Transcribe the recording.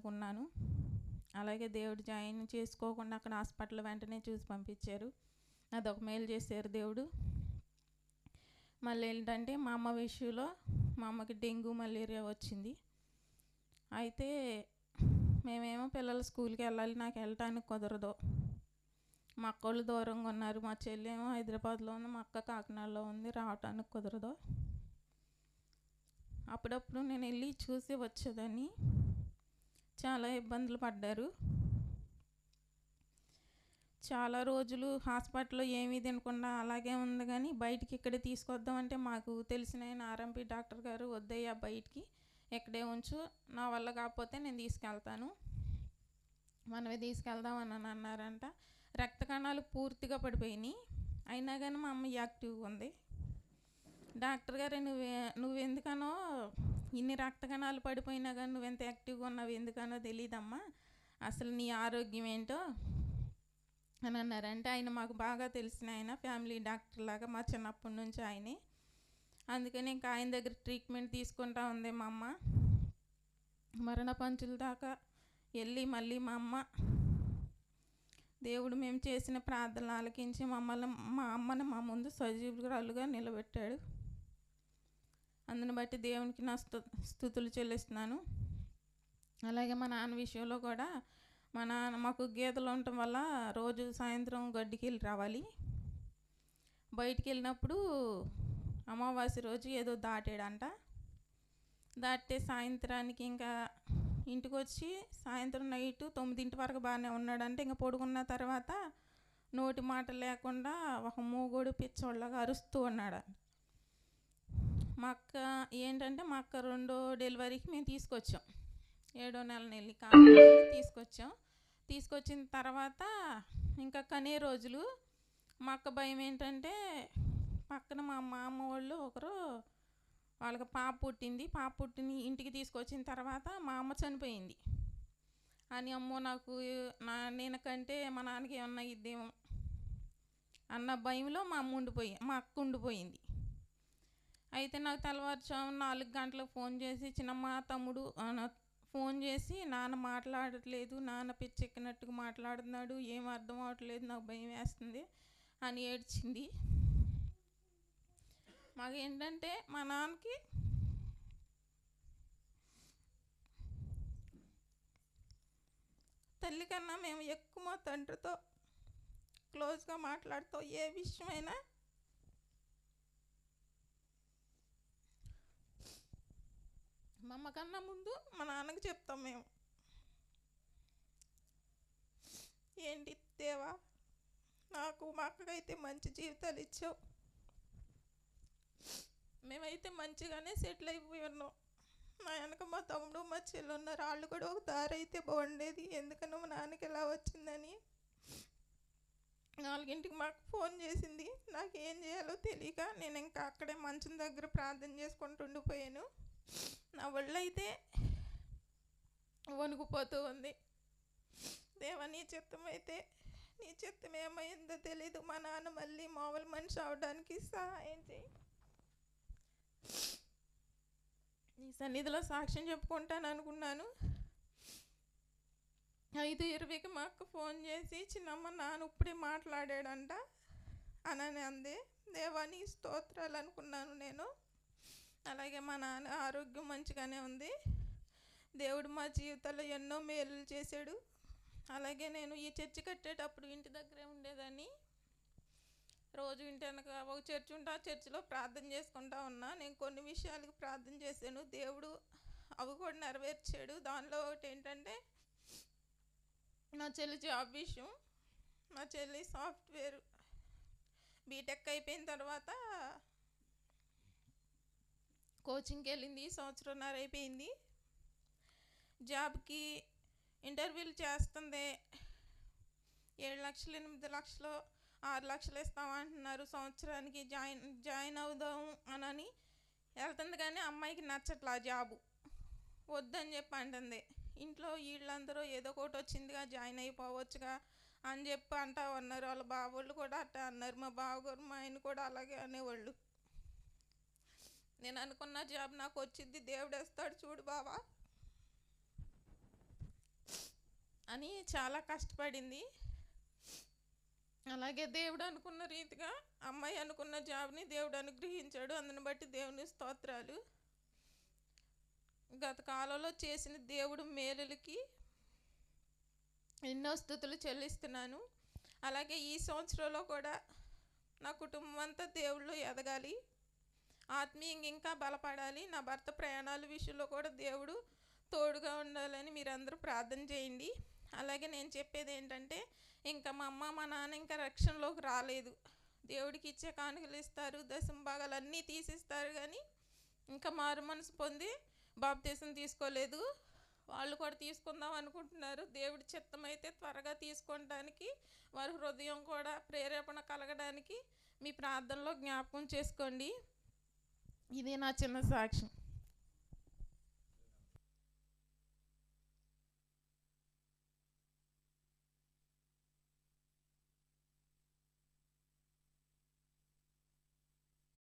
అనుకున్నాను. అలాగే దేవుడు జాయిన్ చేసుకోకుండా అక్కడ హాస్పిటల్ వెంటనే చూసి పంపించారు. అదొక మేలు చేశారు దేవుడు. మళ్ళీ ఏంటంటే మా అమ్మ విషయంలో మా అమ్మకి డెంగ్యూ మలేరియా వచ్చింది. అయితే మేమేమో పిల్లలు స్కూల్కి వెళ్ళాలి నాకు వెళ్ళటానికి కుదరదు. మా అక్క వాళ్ళు దూరంగా ఉన్నారు మా చెల్లి ఏమో హైదరాబాద్లో ఉంది మా అక్క కాకినాడలో ఉంది రావటానికి కుదరదు. అప్పుడప్పుడు నేను వెళ్ళి చూసి వచ్చేదాన్ని. చాలా ఇబ్బందులు పడ్డారు. చాలా రోజులు హాస్పిటల్లో ఏమీ తినకుండా అలాగే ఉంది కానీ బయటికి ఇక్కడ తీసుకొద్దామంటే మాకు తెలిసిన ఆయన ఆర్ఎంపీ డాక్టర్ గారు వద్దయ్యా బయటికి ఇక్కడే ఉంచు నా వల్ల కాకపోతే నేను తీసుకెళ్తాను. మనమే తీసుకెళ్దామని అని అన్నారంట. రక్త కణాలు పూర్తిగా పడిపోయినాయి. అయినా కానీ మా అమ్మ యాక్టివ్గా ఉంది. డాక్టర్ గారు నువ్వు నువ్వెందుకనో ఇన్ని రక్త కణాలు పడిపోయినా కానీ నువ్వు ఎంత యాక్టివ్గా ఉన్నావు ఎందుకనో తెలియదమ్మా అసలు నీ ఆరోగ్యం ఏంటో అని అన్నారంటే ఆయన మాకు బాగా తెలిసిన ఆయన ఫ్యామిలీ డాక్టర్ లాగా మా చిన్నప్పటి నుంచి ఆయనే. అందుకని ఇంకా ఆయన దగ్గర ట్రీట్మెంట్ తీసుకుంటా ఉంది మా అమ్మ. మరణ పంచుల దాకా వెళ్ళి మళ్ళీ మా అమ్మ. దేవుడు మేము చేసిన ప్రార్థనలు ఆలకించి మమ్మల్ని మా అమ్మని మా ముందు సజీవురాలుగా నిలబెట్టాడు. అందుని బట్టి దేవునికి నా స్తు స్థుతులు చెల్లిస్తున్నాను. అలాగే మా నాన్న విషయంలో కూడా మా నాన్న మాకు గీతలు ఉండటం వల్ల రోజు సాయంత్రం గడ్డికి వెళ్ళి రావాలి. బయటికి వెళ్ళినప్పుడు అమావాస్య రోజు ఏదో దాటాడంట. దాటితే సాయంత్రానికి ఇంకా ఇంటికి వచ్చి సాయంత్రం నైట్ తొమ్మిదింటి వరకు బాగానే ఉన్నాడంటే. ఇంకా పడుకున్న తర్వాత నోటి మాట లేకుండా ఒక మూగోడు పిచ్చోళ్ళగా అరుస్తూ ఉన్నాడు మా అక్క ఏంటంటే మా అక్క రెండో డెలివరీకి మేము తీసుకొచ్చాం. ఏడో నెల నెల్లి కాదు తీసుకొచ్చాం. తీసుకొచ్చిన తర్వాత ఇంకా కనే రోజులు మా అక్క భయం ఏంటంటే పక్కన మా మామ వాళ్ళు ఒకరు వాళ్ళకి పాప పుట్టింది. పాప పుట్టిని ఇంటికి తీసుకొచ్చిన తర్వాత మా అమ్మ చనిపోయింది. అని అమ్మో నాకు నా నేనకంటే మా నాన్నకి ఏమన్నా ఇద్దేమో అన్న భయంలో మా అమ్మ ఉండిపోయి మా అక్క ఉండిపోయింది. అయితే నాకు తెల్లవారుజాము నాలుగు గంటలకు ఫోన్ చేసి చిన్నమ్మ తమ్ముడు ఫోన్ చేసి నాన్న మాట్లాడట్లేదు నాన్న పిచ్చెక్కినట్టుగా మాట్లాడుతున్నాడు ఏం అర్థం అవట్లేదు నాకు భయం వేస్తుంది అని ఏడ్చింది. మాకు ఏంటంటే మా నాన్నకి తల్లి కన్నా మేము ఎక్కువ తండ్రితో క్లోజ్గా మాట్లాడుతూ ఏ విషయమైనా మా అమ్మ కన్నా ముందు మా నాన్నకి చెప్తాం మేము. ఏంటి దేవా? నాకు మా అక్కకైతే మంచి జీవితాలు ఇచ్చావు. మేమైతే మంచిగానే సెటిల్ అయిపోయి ఉన్నాం. నా వెనక మా తమ్ముడు మా చెల్లి ఉన్నారు వాళ్ళు కూడా ఒక దారి అయితే బాగుండేది. ఎందుకనో మా నాన్నకి ఎలా వచ్చిందని. నాలుగింటికి మాకు ఫోన్ చేసింది. నాకు ఏం చేయాలో తెలియక నేను ఇంకా అక్కడే మంచం దగ్గర ప్రార్థన చేసుకుంటూ ఉండిపోయాను. నా ఒళ్ళైతే వణుకుపోతూ ఉంది. దేవ నీ చిత్తం అయితే నీ చిత్తం ఏమైందో తెలీదు. మా నాన్న మళ్ళీ మామూలు మనిషి అవడానికి సహాయం చేయి. నీ సన్నిధిలో సాక్ష్యం చెప్పుకుంటాను అనుకున్నాను. ఐదు ఇరవైకి మా అక్క ఫోన్ చేసి చిన్నమ్మ నాన్న ఇప్పుడే మాట్లాడాడంట అని అంది. దేవాని స్తోత్రాలు అనుకున్నాను నేను. అలాగే మా నాన్న ఆరోగ్యం మంచిగానే ఉంది. దేవుడు మా జీవితంలో ఎన్నో మేలు చేశాడు. అలాగే నేను ఈ చర్చి కట్టేటప్పుడు ఇంటి దగ్గరే ఉండేదాన్ని. రోజు ఇంటి వెనక ఒక చర్చి ఉంటే ఆ చర్చిలో ప్రార్థన చేసుకుంటా ఉన్నా. నేను కొన్ని విషయాలకు ప్రార్థన చేశాను. దేవుడు అవి కూడా నెరవేర్చాడు. దానిలో ఒకటి ఏంటంటే నా చెల్లి జాబ్ విషయం. మా చెల్లి సాఫ్ట్వేర్ బీటెక్ అయిపోయిన తర్వాత కోచింగ్కి వెళ్ళింది సంవత్సరంన్నర అయిపోయింది. జాబ్కి ఇంటర్వ్యూలు చేస్తుంది. ఏడు లక్షలు ఎనిమిది లక్షలు ఆరు లక్షలు ఇస్తామంటున్నారు సంవత్సరానికి. జాయిన్ జాయిన్ అవుదాం అనని వెళ్తుంది కానీ అమ్మాయికి నచ్చట్లా జాబు. వద్దని చెప్పి అంటుంది. ఇంట్లో వీళ్ళందరూ ఏదో ఒకటి వచ్చిందిగా జాయిన్ అయిపోవచ్చుగా అని చెప్పి అంటా ఉన్నారు. వాళ్ళ బావోళ్ళు కూడా అట్టా అన్నారు. మా బావగారు మా ఆయన కూడా అలాగే అనేవాళ్ళు. నేను అనుకున్న జాబ్ నాకు వచ్చింది. దేవుడు వేస్తాడు చూడు బావా. అని చాలా కష్టపడింది. అలాగే దేవుడు అనుకున్న రీతిగా అమ్మాయి అనుకున్న జాబ్ని దేవుడు అనుగ్రహించాడు. అందుని బట్టి దేవుని స్తోత్రాలు. గత కాలంలో చేసిన దేవుడు మేలులకి ఎన్నో స్థుతులు చెల్లిస్తున్నాను. అలాగే ఈ సంవత్సరంలో కూడా నా కుటుంబం అంతా దేవుళ్ళు ఎదగాలి. ఆత్మీయంగా ఇంకా బలపడాలి. నా భర్త ప్రయాణాల విషయంలో కూడా దేవుడు తోడుగా ఉండాలని మీరందరూ ప్రార్థన చేయండి. అలాగే నేను చెప్పేది ఏంటంటే ఇంకా మా అమ్మ మా నాన్న ఇంకా రక్షణలోకి రాలేదు. దేవుడికి ఇచ్చే కానుకలు ఇస్తారు దశం భాగాలు అన్నీ తీసిస్తారు కానీ ఇంకా మారు మనసు పొంది బాప్తీసం తీసుకోలేదు. వాళ్ళు కూడా తీసుకుందాం అనుకుంటున్నారు. దేవుడి చిత్తం అయితే త్వరగా తీసుకోవడానికి వారి హృదయం కూడా ప్రేరేపణ కలగడానికి మీ ప్రార్థనలో జ్ఞాపకం చేసుకోండి. ఇది నా చిన్న సాక్ష్యం